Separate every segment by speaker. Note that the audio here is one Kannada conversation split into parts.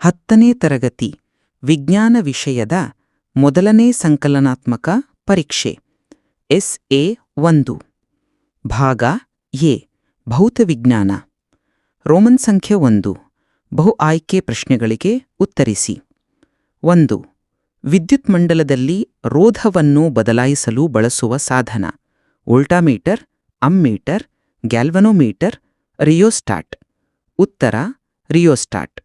Speaker 1: ಹತ್ತನೇ ತರಗತಿ, ವಿಜ್ಞಾನ ವಿಷಯದ ಮೊದಲನೇ ಸಂಕಲನಾತ್ಮಕ ಪರೀಕ್ಷೆ ಎಸ್ ಎ ಒಂದು, ಭಾಗ ಎ ಭೌತವಿಜ್ಞಾನ ರೋಮನ್ ಸಂಖ್ಯೆ ಒಂದು, ಬಹು ಆಯ್ಕೆ ಪ್ರಶ್ನೆಗಳಿಗೆ ಉತ್ತರಿಸಿ. ಒಂದು, ವಿದ್ಯುತ್ ಮಂಡಲದಲ್ಲಿ ರೋಧವನ್ನು ಬದಲಾಯಿಸಲು ಬಳಸುವ ಸಾಧನ ಉಲ್ಟಾಮೀಟರ್ ಅಮ್ಮೀಟರ್, ಗ್ಯಾಲ್ವನೋಮೀಟರ್, ರಿಯೋಸ್ಟಾಟ್, ಉತ್ತರ, ರಿಯೋಸ್ಟಾಟ್.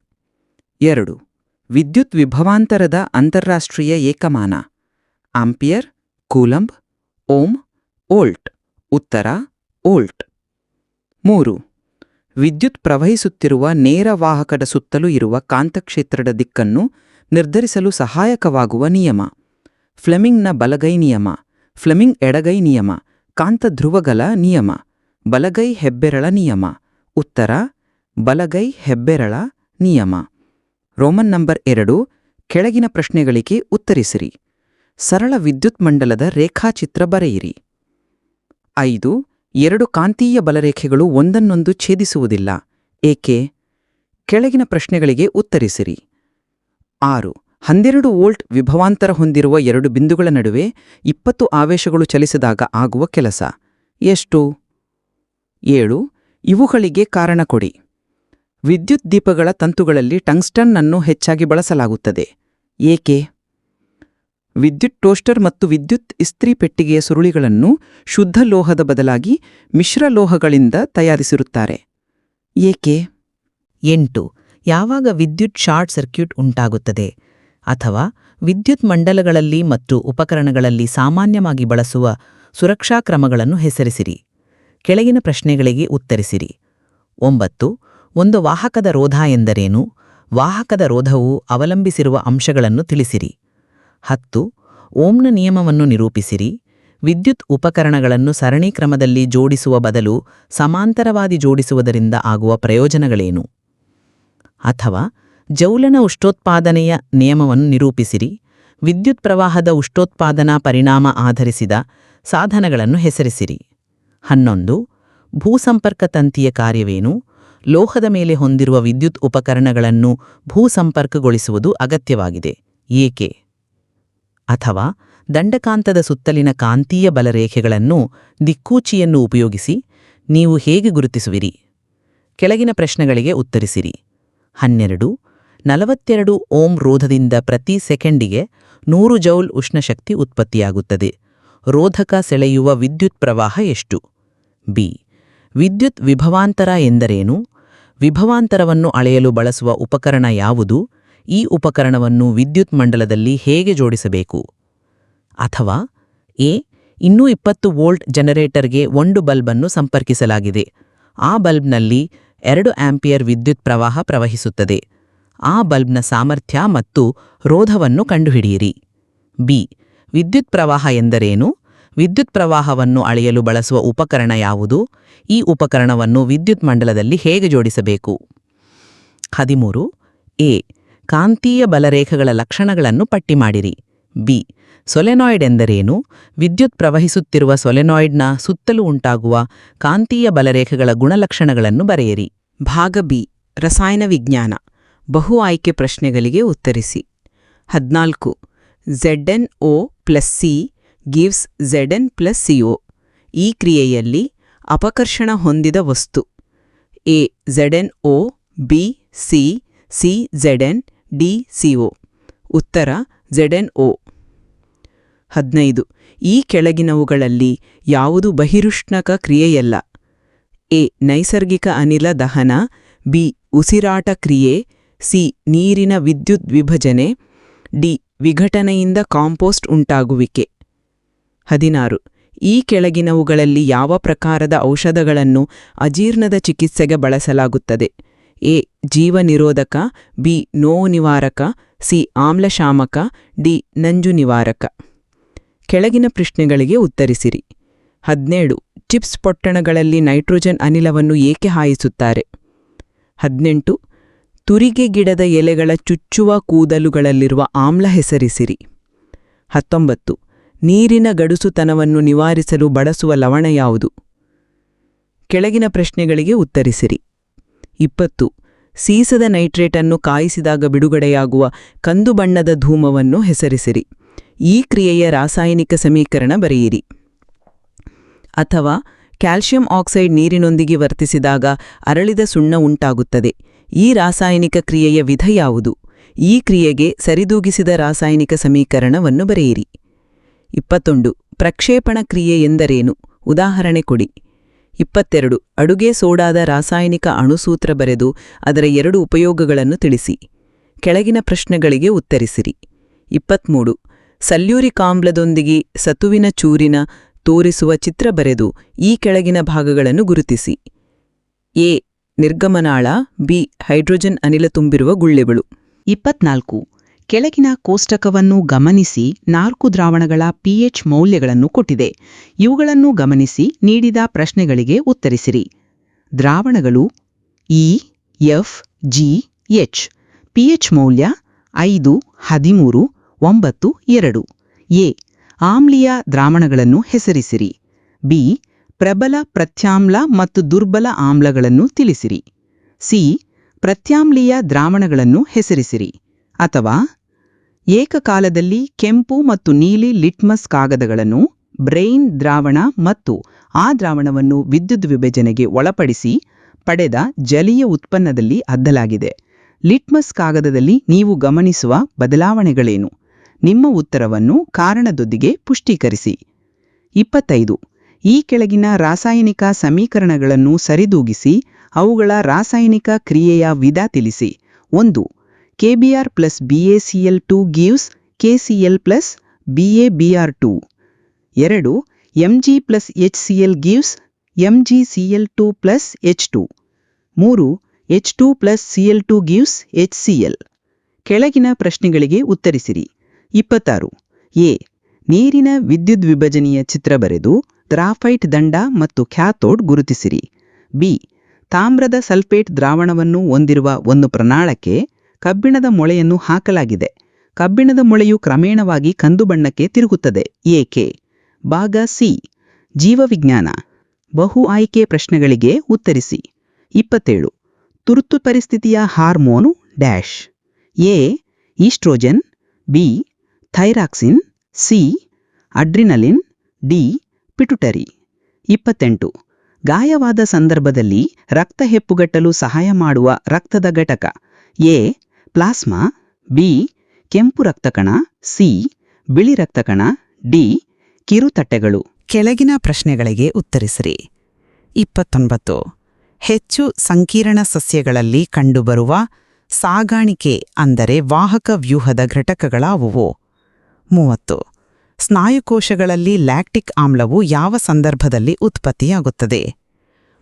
Speaker 1: ಎರಡು. ವಿದ್ಯುತ್ ವಿಭವಾಂತರದ ಅಂತಾರಾಷ್ಟ್ರೀಯ ಏಕಮಾನ. ಆಂಪಿಯರ್, ಕೂಲಂಬ್, ಓಮ್ ಓಲ್ಟ್ ಉತ್ತರ ಓಲ್ಟ್ ಮೂರು. ವಿದ್ಯುತ್ ಪ್ರವಹಿಸುತ್ತಿರುವ ನೇರ ವಾಹಕದ ಸುತ್ತಲೂ ಇರುವ ಕಾಂತಕ್ಷೇತ್ರದ ದಿಕ್ಕನ್ನು ನಿರ್ಧರಿಸಲು ಸಹಾಯಕವಾಗುವ ನಿಯಮ. ಫ್ಲೆಮಿಂಗ್ನ ಬಲಗೈ ನಿಯಮ. ಫ್ಲೆಮಿಂಗ್ ಎಡಗೈ ನಿಯಮ. ಕಾಂತಧ್ರುವಗಳ ನಿಯಮ. ಬಲಗೈ ಹೆಬ್ಬೆರಳ ನಿಯಮ. ಉತ್ತರ, ಬಲಗೈ ಹೆಬ್ಬೆರಳ ನಿಯಮ. ರೋಮನ್ ನಂಬರ್ ಎರಡು, ಕೆಳಗಿನ ಪ್ರಶ್ನೆಗಳಿಗೆ ಉತ್ತರಿಸಿರಿ. ಸರಳ ವಿದ್ಯುತ್ ಮಂಡಲದ ರೇಖಾಚಿತ್ರ ಬರೆಯಿರಿ. ಐದು, ಎರಡು ಕಾಂತೀಯ ಬಲರೇಖೆಗಳು ಒಂದನ್ನೊಂದು ಛೇದಿಸುವುದಿಲ್ಲ, ಏಕೆ? ಕೆಳಗಿನ ಪ್ರಶ್ನೆಗಳಿಗೆ ಉತ್ತರಿಸಿರಿ. ಆರು, ಹನ್ನೆರಡು ವೋಲ್ಟ್ ವಿಭವಾಂತರ ಹೊಂದಿರುವ ಎರಡು ಬಿಂದುಗಳ ನಡುವೆ ಇಪ್ಪತ್ತು ಆವೇಶಗಳು ಚಲಿಸಿದಾಗ ಆಗುವ ಕೆಲಸ. ಎಷ್ಟು? ಏಳು, ಇವುಗಳಿಗೆ ಕಾರಣ ಕೊಡಿ. ವಿದ್ಯುತ್ ದೀಪಗಳ ತಂತುಗಳಲ್ಲಿ ಟಂಗ್ಸ್ಟನ್ ಅನ್ನು ಹೆಚ್ಚಾಗಿ ಬಳಸಲಾಗುತ್ತದೆ. ಏಕೆ? ವಿದ್ಯುತ್ ಟೋಸ್ಟರ್ ಮತ್ತು ವಿದ್ಯುತ್ ಇಸ್ತ್ರಿ ಪೆಟ್ಟಿಗೆಯ ಸುರುಳಿಗಳನ್ನು ಶುದ್ಧ ಲೋಹದ ಬದಲಾಗಿ ಮಿಶ್ರ ಲೋಹಗಳಿಂದ ತಯಾರಿಸಿರುತ್ತಾರೆ. ಏಕೆ?
Speaker 2: ಎಂಟು. ಯಾವಾಗ ವಿದ್ಯುತ್ ಶಾರ್ಟ್ ಸರ್ಕ್ಯೂಟ್ ಉಂಟಾಗುತ್ತದೆ? ಅಥವಾ ವಿದ್ಯುತ್ ಮಂಡಲಗಳಲ್ಲಿ ಮತ್ತು ಉಪಕರಣಗಳಲ್ಲಿ ಸಾಮಾನ್ಯವಾಗಿ ಬಳಸುವ ಸುರಕ್ಷಾ ಕ್ರಮಗಳನ್ನು ಹೆಸರಿಸಿರಿ. ಕೆಳಗಿನ ಪ್ರಶ್ನೆಗಳಿಗೆ ಉತ್ತರಿಸಿರಿ. ಒಂಬತ್ತು. ಒಂದು ವಾಹಕದ ರೋಧ ಎಂದರೇನು? ವಾಹಕದ ರೋಧವು ಅವಲಂಬಿಸಿರುವ ಅಂಶಗಳನ್ನು ತಿಳಿಸಿರಿ. ಹತ್ತು, ಓಮ್ನ ನಿಯಮವನ್ನು ನಿರೂಪಿಸಿರಿ. ವಿದ್ಯುತ್ ಉಪಕರಣಗಳನ್ನು ಸರಣಿ ಕ್ರಮದಲ್ಲಿ ಜೋಡಿಸುವ ಬದಲು ಸಮಾಂತರವಾಗಿ ಜೋಡಿಸುವುದರಿಂದ ಆಗುವ ಪ್ರಯೋಜನಗಳೇನು? ಅಥವಾ, ಜೌಲನ ಉಷ್ಟೋತ್ಪಾದನೆಯ ನಿಯಮವನ್ನು ನಿರೂಪಿಸಿರಿ. ವಿದ್ಯುತ್ ಪ್ರವಾಹದ ಉಷ್ಣೋತ್ಪಾದನಾ ಪರಿಣಾಮ ಆಧರಿಸಿದ ಸಾಧನಗಳನ್ನು ಹೆಸರಿಸಿರಿ. ಹನ್ನೊಂದು, ಭೂಸಂಪರ್ಕ ತಂತಿಯ ಕಾರ್ಯವೇನು? ಲೋಹದ ಮೇಲೆ ಹೊಂದಿರುವ ವಿದ್ಯುತ್ ಉಪಕರಣಗಳನ್ನು ಭೂಸಂಪರ್ಕಗೊಳಿಸುವುದು ಅಗತ್ಯವಾಗಿದೆ. ಏಕೆ? ಅಥವಾ ದಂಡಕಾಂತದ ಸುತ್ತಲಿನ ಕಾಂತೀಯ ಬಲರೇಖೆಗಳನ್ನು ದಿಕ್ಕೂಚಿಯನ್ನು ಉಪಯೋಗಿಸಿ ನೀವು ಹೇಗೆ ಗುರುತಿಸುವಿರಿ? ಕೆಳಗಿನ ಪ್ರಶ್ನೆಗಳಿಗೆ ಉತ್ತರಿಸಿರಿ. ಹನ್ನೆರಡು, ನಲವತ್ತೆರಡು ಓಂ ರೋಧದಿಂದ ಪ್ರತಿ ಸೆಕೆಂಡಿಗೆ ನೂರು ಜೌಲ್ ಉಷ್ಣಶಕ್ತಿ ಉತ್ಪತ್ತಿಯಾಗುತ್ತದೆ. ರೋಧಕ ಸೆಳೆಯುವ ವಿದ್ಯುತ್ ಪ್ರವಾಹ ಎಷ್ಟು? ಬಿ, ವಿದ್ಯುತ್ ವಿಭವಾಂತರ ಎಂದರೇನು? ವಿಭವಾಂತರವನ್ನು ಅಳೆಯಲು ಬಳಸುವ ಉಪಕರಣ ಯಾವುದು? ಈ ಉಪಕರಣವನ್ನು ವಿದ್ಯುತ್ ಮಂಡಲದಲ್ಲಿ ಹೇಗೆ ಜೋಡಿಸಬೇಕು? ಅಥವಾ ಎ, ಇನ್ನೂ ಇಪ್ಪತ್ತು ವೋಲ್ಟ್ ಜನರೇಟರ್ಗೆ ಒಂದು ಬಲ್ಬನ್ನು ಸಂಪರ್ಕಿಸಲಾಗಿದೆ. ಆ ಬಲ್ಬ್ನಲ್ಲಿ ಎರಡು ಆಂಪಿಯರ್ ವಿದ್ಯುತ್ ಪ್ರವಾಹ ಪ್ರವಹಿಸುತ್ತದೆ. ಆ ಬಲ್ಬ್ನ ಸಾಮರ್ಥ್ಯ ಮತ್ತು ರೋಧವನ್ನು ಕಂಡುಹಿಡಿಯಿರಿ. ಬಿ, ವಿದ್ಯುತ್ ಪ್ರವಾಹ ಎಂದರೇನು? ವಿದ್ಯುತ್ ಪ್ರವಾಹವನ್ನು ಅಳೆಯಲು ಬಳಸುವ ಉಪಕರಣ ಯಾವುದು? ಈ ಉಪಕರಣವನ್ನು ವಿದ್ಯುತ್ ಮಂಡಲದಲ್ಲಿ ಹೇಗೆ ಜೋಡಿಸಬೇಕು? ಹದಿಮೂರು. ಎ. ಕಾಂತೀಯ ಬಲರೇಖಗಳ ಲಕ್ಷಣಗಳನ್ನು ಪಟ್ಟಿ ಮಾಡಿರಿ. ಬಿ. ಸೊಲೆನಾಯ್ಡ್ ಎಂದರೇನು? ವಿದ್ಯುತ್ ಪ್ರವಹಿಸುತ್ತಿರುವ ಸೊಲೆನಾಯ್ಡ್ನ ಸುತ್ತಲೂ ಉಂಟಾಗುವ ಕಾಂತೀಯ ಬಲರೇಖಗಳ ಗುಣಲಕ್ಷಣಗಳನ್ನು ಬರೆಯಿರಿ.
Speaker 1: ಭಾಗ ಬಿ. ರಸಾಯನ ವಿಜ್ಞಾನ. ಬಹು ಆಯ್ಕೆ ಪ್ರಶ್ನೆಗಳಿಗೆ ಉತ್ತರಿಸಿ. ಹದಿನಾಲ್ಕು. Z N O plus C gives Z N plus C O ಈ ಕ್ರಿಯೆಯಲ್ಲಿ ಅಪಕರ್ಷಣ ಹೊಂದಿದ ವಸ್ತು. A Z N O B C C Z N D C O ಉತ್ತರ ಝೆಡ್ಎನ್ ಒ ಹದಿನೈದು. ಈ ಕೆಳಗಿನವುಗಳಲ್ಲಿ ಯಾವುದು ಬಹಿರುಷ್ಣಕ ಕ್ರಿಯೆಯಲ್ಲ? ಎ ನೈಸರ್ಗಿಕ ಅನಿಲ ದಹನ. ಬಿ ಉಸಿರಾಟ ಕ್ರಿಯೆ. ಸಿ ನೀರಿನ ವಿದ್ಯುತ್ ವಿಭಜನೆ. ಡಿ ವಿಘಟನೆಯಿಂದ ಕಾಂಪೋಸ್ಟ್ ಉಂಟಾಗುವಿಕೆ. ಹದಿನಾರು. ಈ ಕೆಳಗಿನವುಗಳಲ್ಲಿ ಯಾವ ಪ್ರಕಾರದ ಔಷಧಗಳನ್ನು ಅಜೀರ್ಣದ ಚಿಕಿತ್ಸೆಗೆ ಬಳಸಲಾಗುತ್ತದೆ? ಎ. ಜೀವನಿರೋಧಕ, ಬಿ. ನೋವು ನಿವಾರಕ ಸಿ. ಆಮ್ಲಶಾಮಕ, ಡಿ. ನಂಜು ನಿವಾರಕ ಕೆಳಗಿನ ಪ್ರಶ್ನೆಗಳಿಗೆ ಉತ್ತರಿಸಿರಿ. ಹದಿನೇಳು. ಚಿಪ್ಸ್ ಪೊಟ್ಟಣಗಳಲ್ಲಿ ನೈಟ್ರೋಜನ್ ಅನಿಲವನ್ನು ಏಕೆ ಹಾಯಿಸುತ್ತಾರೆ? ಹದಿನೆಂಟು. ತುರಿಗೆ ಗಿಡದ ಎಲೆಗಳ ಚುಚ್ಚುವ ಕೂದಲುಗಳಲ್ಲಿರುವ ಆಮ್ಲ ಹೆಸರಿಸಿರಿ. ಹತ್ತೊಂಬತ್ತು. ನೀರಿನ ಗಡುಸುತನವನ್ನು ನಿವಾರಿಸಲು ಬಳಸುವ ಲವಣ ಯಾವುದು? ಕೆಳಗಿನ ಪ್ರಶ್ನೆಗಳಿಗೆ ಉತ್ತರಿಸಿರಿ. ಇಪ್ಪತ್ತು.
Speaker 3: ಸೀಸದ ನೈಟ್ರೇಟನ್ನು ಕಾಯಿಸಿದಾಗ ಬಿಡುಗಡೆಯಾಗುವ ಕಂದು ಬಣ್ಣದ ಧೂಮವನ್ನು ಹೆಸರಿಸಿರಿ. ಈ ಕ್ರಿಯೆಯ ರಾಸಾಯನಿಕ ಸಮೀಕರಣ ಬರೆಯಿರಿ. ಅಥವಾ ಕ್ಯಾಲ್ಷಿಯಂ ಆಕ್ಸೈಡ್ ನೀರಿನೊಂದಿಗೆ ವರ್ತಿಸಿದಾಗ ಅರಳಿದ ಸುಣ್ಣ ಉಂಟಾಗುತ್ತದೆ. ಈ ರಾಸಾಯನಿಕ ಕ್ರಿಯೆಯ ವಿಧ ಯಾವುದು? ಈ ಕ್ರಿಯೆಗೆ ಸರಿದೂಗಿಸಿದ ರಾಸಾಯನಿಕ ಸಮೀಕರಣವನ್ನು ಬರೆಯಿರಿ. ಇಪ್ಪತ್ತೊಂದು. ಪ್ರಕ್ಷೇಪಣ ಕ್ರಿಯೆ ಎಂದರೇನು? ಉದಾಹರಣೆ ಕೊಡಿ. ಇಪ್ಪತ್ತೆರಡು. ಅಡುಗೆ ಸೋಡಾದ ರಾಸಾಯನಿಕ ಅಣುಸೂತ್ರ ಬರೆದು ಅದರ ಎರಡು ಉಪಯೋಗಗಳನ್ನು ತಿಳಿಸಿ. ಕೆಳಗಿನ ಪ್ರಶ್ನೆಗಳಿಗೆ ಉತ್ತರಿಸಿರಿ. ಇಪ್ಪತ್ತ್ಮೂರು ಸಲ್ಯೂರಿಕ್ ಆಮ್ಲದೊಂದಿಗೆ ಸತುವಿನ ಚೂರಿನ ತೋರಿಸುವ ಚಿತ್ರ ಬರೆದು ಈ ಕೆಳಗಿನ ಭಾಗಗಳನ್ನು ಗುರುತಿಸಿ. ಎ. ನಿರ್ಗಮನಾಳ, ಬಿ. ಹೈಡ್ರೋಜನ್ ಅನಿಲ ತುಂಬಿರುವ ಗುಳ್ಳೆಗಳು.
Speaker 1: ಇಪ್ಪತ್ನಾಲ್ಕು. ಕೆಳಗಿನ ಕೋಷ್ಟಕವನ್ನು ಗಮನಿಸಿ ನಾಲ್ಕು ದ್ರಾವಣಗಳ ಪಿಎಚ್ ಮೌಲ್ಯಗಳನ್ನು ಕೊಟ್ಟಿದೆ. ಇವುಗಳನ್ನು ಗಮನಿಸಿ ನೀಡಿದ ಪ್ರಶ್ನೆಗಳಿಗೆ ಉತ್ತರಿಸಿರಿ. ದ್ರಾವಣಗಳು E, F, G, H. PH ಮೌಲ್ಯ ಐದು, ಹದಿಮೂರು, ಒಂಬತ್ತು, ಎರಡು. ಎ, ಆಮ್ಲೀಯ ದ್ರಾವಣಗಳನ್ನು ಹೆಸರಿಸಿರಿ. ಬಿ, ಪ್ರಬಲ ಪ್ರತ್ಯಾಮ್ಲ ಮತ್ತು ದುರ್ಬಲ ಆಮ್ಲಗಳನ್ನು ತಿಳಿಸಿರಿ. ಸಿ, ಪ್ರತ್ಯಾಮ್ಲೀಯ ದ್ರಾವಣಗಳನ್ನು ಹೆಸರಿಸಿರಿ. ಅಥವಾ ಏಕಕಾಲದಲ್ಲಿ ಕೆಂಪು ಮತ್ತು ನೀಲಿ ಲಿಟ್ಮಸ್ ಕಾಗದಗಳನ್ನು ಬ್ರೈನ್ ದ್ರಾವಣ ಮತ್ತು ಆ ದ್ರಾವಣವನ್ನು ವಿದ್ಯುತ್ ವಿಭಜನೆಗೆ ಒಳಪಡಿಸಿ ಪಡೆದ ಜಲೀಯ ಉತ್ಪನ್ನದಲ್ಲಿ ಅದ್ದಲಾಗಿದೆ. ಲಿಟ್ಮಸ್ ಕಾಗದದಲ್ಲಿ ನೀವು ಗಮನಿಸುವ ಬದಲಾವಣೆಗಳೇನು? ನಿಮ್ಮ ಉತ್ತರವನ್ನು ಕಾರಣದೊಂದಿಗೆ ಪುಷ್ಟೀಕರಿಸಿ. ಇಪ್ಪತ್ತೈದು. ಈ ಕೆಳಗಿನ ರಾಸಾಯನಿಕ ಸಮೀಕರಣಗಳನ್ನು ಸರಿದೂಗಿಸಿ ಅವುಗಳ ರಾಸಾಯನಿಕ ಕ್ರಿಯೆಯ ವಿಧ ತಿಳಿಸಿ. ಒಂದು. Gives plus plus BaBr two ಎರಡು Mg plus HCl gives MgCl two plus H two ಮೂರು H two plus Cl two gives HCl ಕೆಳಗಿನ ಪ್ರಶ್ನೆಗಳಿಗೆ ಉತ್ತರಿಸಿರಿ. ಇಪ್ಪತ್ತಾರು, ಎ, ನೀರಿನ ವಿದ್ಯುತ್ ವಿಭಜನೆಯ ಚಿತ್ರ ಬರೆದು ಗ್ರಾಫೈಟ್ ದಂಡ ಮತ್ತು ಖ್ಯಾಥೋಡ್ ಗುರುತಿಸಿರಿ. ಬಿ, ತಾಮ್ರದ ಸಲ್ಫೇಟ್ ದ್ರಾವಣವನ್ನು ಹೊಂದಿರುವ ಒಂದು ಪ್ರಣಾಳಕ್ಕೆ ಕಬ್ಬಿಣದ ಮೊಳೆಯನ್ನು ಹಾಕಲಾಗಿದೆ. ಕಬ್ಬಿಣದ ಮೊಳೆಯು ಕ್ರಮೇಣವಾಗಿ ಕಂದು ಬಣ್ಣಕ್ಕೆ ತಿರುಗುತ್ತದೆ. ಏಕೆ? ಭಾಗ ಸಿ. ಜೀವವಿಜ್ಞಾನ. ಬಹು ಆಯ್ಕೆ ಪ್ರಶ್ನೆಗಳಿಗೆ ಉತ್ತರಿಸಿ. ಇಪ್ಪತ್ತೇಳು. ತುರ್ತು ಪರಿಸ್ಥಿತಿಯ hormone dash. A. Oestrogen. B. Thyroxine. C. Adrenaline. D. Pituitary. ಇಪ್ಪತ್ತೆಂಟು. ಗಾಯವಾದ ಸಂದರ್ಭದಲ್ಲಿ ರಕ್ತ ಹೆಪ್ಪುಗಟ್ಟಲು ಸಹಾಯ ಮಾಡುವ ರಕ್ತದ ಘಟಕ. ಎ. ಪ್ಲಾಸ್ಮಾ, ಬಿ, ಕೆಂಪು ರಕ್ತಕಣ, ಸಿ, ಬಿಳಿ ರಕ್ತಕಣ, ಡಿ ಕಿರುತಟ್ಟೆಗಳು
Speaker 4: ಕೆಳಗಿನ ಪ್ರಶ್ನೆಗಳಿಗೆ ಉತ್ತರಿಸಿರಿ. ಇಪ್ಪತ್ತೊಂಬತ್ತು. ಹೆಚ್ಚು ಸಂಕೀರ್ಣ ಸಸ್ಯಗಳಲ್ಲಿ ಕಂಡುಬರುವ ಸಾಗಾಣಿಕೆ ಅಂದರೆ ವಾಹಕ ವ್ಯೂಹದ ಘಟಕಗಳಾವುವು? ಮೂವತ್ತು. ಸ್ನಾಯುಕೋಶಗಳಲ್ಲಿ ಲ್ಯಾಕ್ಟಿಕ್ ಆಮ್ಲವು ಯಾವ ಸಂದರ್ಭದಲ್ಲಿ ಉತ್ಪತ್ತಿಯಾಗುತ್ತದೆ?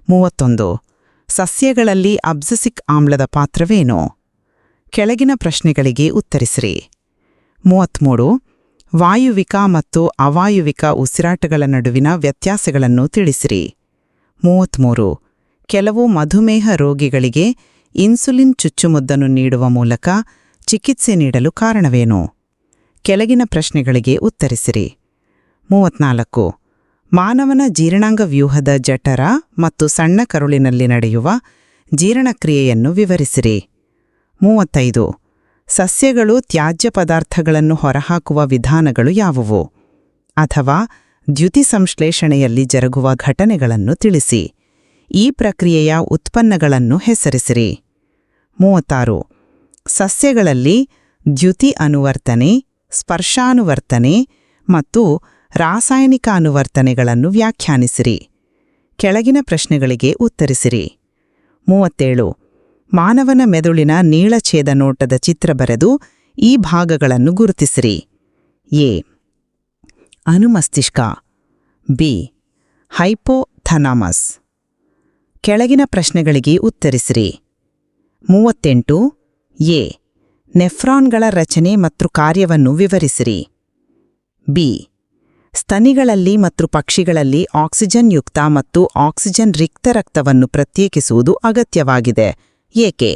Speaker 4: ಮೂವತ್ತೊಂದು. ಸಸ್ಯಗಳಲ್ಲಿ ಅಬ್ಸಸಿಕ್ ಆಮ್ಲದ ಪಾತ್ರವೇನು? ಕೆಳಗಿನ ಪ್ರಶ್ನೆಗಳಿಗೆ ಉತ್ತರಿಸಿರಿ. ಮೂವತ್ಮೂರು. ವಾಯುವಿಕ ಮತ್ತು ಅವಾಯುವಿಕ ಉಸಿರಾಟಗಳ ನಡುವಿನ ವ್ಯತ್ಯಾಸಗಳನ್ನು ತಿಳಿಸಿರಿ. ಮೂವತ್ಮೂರು. ಕೆಲವು ಮಧುಮೇಹ ರೋಗಿಗಳಿಗೆ ಇನ್ಸುಲಿನ್ ಚುಚ್ಚುಮದ್ದನ್ನು ನೀಡುವ ಮೂಲಕ ಚಿಕಿತ್ಸೆ ನೀಡಲು ಕಾರಣವೇನು? ಕೆಳಗಿನ ಪ್ರಶ್ನೆಗಳಿಗೆ ಉತ್ತರಿಸಿರಿ. ಮೂವತ್ನಾಲ್ಕು. ಮಾನವನ ಜೀರ್ಣಾಂಗ ವ್ಯೂಹದ ಜಠರ ಮತ್ತು ಸಣ್ಣ ಕರುಳಿನಲ್ಲಿ ನಡೆಯುವ ಜೀರ್ಣಕ್ರಿಯೆಯನ್ನು ವಿವರಿಸಿರಿ. ಮೂವತ್ತೈದು. ಸಸ್ಯಗಳು ತ್ಯಾಜ್ಯ ಪದಾರ್ಥಗಳನ್ನು ಹೊರಹಾಕುವ ವಿಧಾನಗಳು ಯಾವುವು? ಅಥವಾ ದ್ಯುತಿ ಸಂಶ್ಲೇಷಣೆಯಲ್ಲಿ ಜರುಗುವ ಘಟನೆಗಳನ್ನು ತಿಳಿಸಿ. ಈ ಪ್ರಕ್ರಿಯೆಯ ಉತ್ಪನ್ನಗಳನ್ನು ಹೆಸರಿಸಿರಿ. ಮೂವತ್ತಾರು. ಸಸ್ಯಗಳಲ್ಲಿ ದ್ಯುತಿ ಅನುವರ್ತನೆ, ಸ್ಪರ್ಶಾನುವರ್ತನೆ ಮತ್ತು ರಾಸಾಯನಿಕ ಅನುವರ್ತನೆಗಳನ್ನು ವ್ಯಾಖ್ಯಾನಿಸಿರಿ. ಕೆಳಗಿನ ಪ್ರಶ್ನೆಗಳಿಗೆ ಉತ್ತರಿಸಿರಿ. ಮೂವತ್ತೇಳು. ಮಾನವನ ಮೆದುಳಿನ ನೀಳಛೇದ ನೋಟದ ಚಿತ್ರ ಬರೆದು ಈ ಭಾಗಗಳನ್ನು ಗುರುತಿಸಿರಿ. ಎ. ಅನುಮಸ್ತಿಷ್ಕ. ಬಿ. ಹೈಪೋಥನಾಮಸ್. ಕೆಳಗಿನ ಪ್ರಶ್ನೆಗಳಿಗೆ ಉತ್ತರಿಸಿರಿ. ಮೂವತ್ತೆಂಟು. ಎ. ನೆಫ್ರಾನ್ಗಳ ರಚನೆ ಮತ್ತು ಕಾರ್ಯವನ್ನು ವಿವರಿಸಿರಿ. ಬಿ. ಸ್ತನಿಗಳಲ್ಲಿ ಮತ್ತು ಪಕ್ಷಿಗಳಲ್ಲಿ ಆಕ್ಸಿಜನ್ ಯುಕ್ತ ಮತ್ತು ಆಕ್ಸಿಜನ್ ರಿಕ್ತ ರಕ್ತವನ್ನು ಪ್ರತ್ಯೇಕಿಸುವುದು ಅಗತ್ಯವಾಗಿದೆ. ಏಕೆ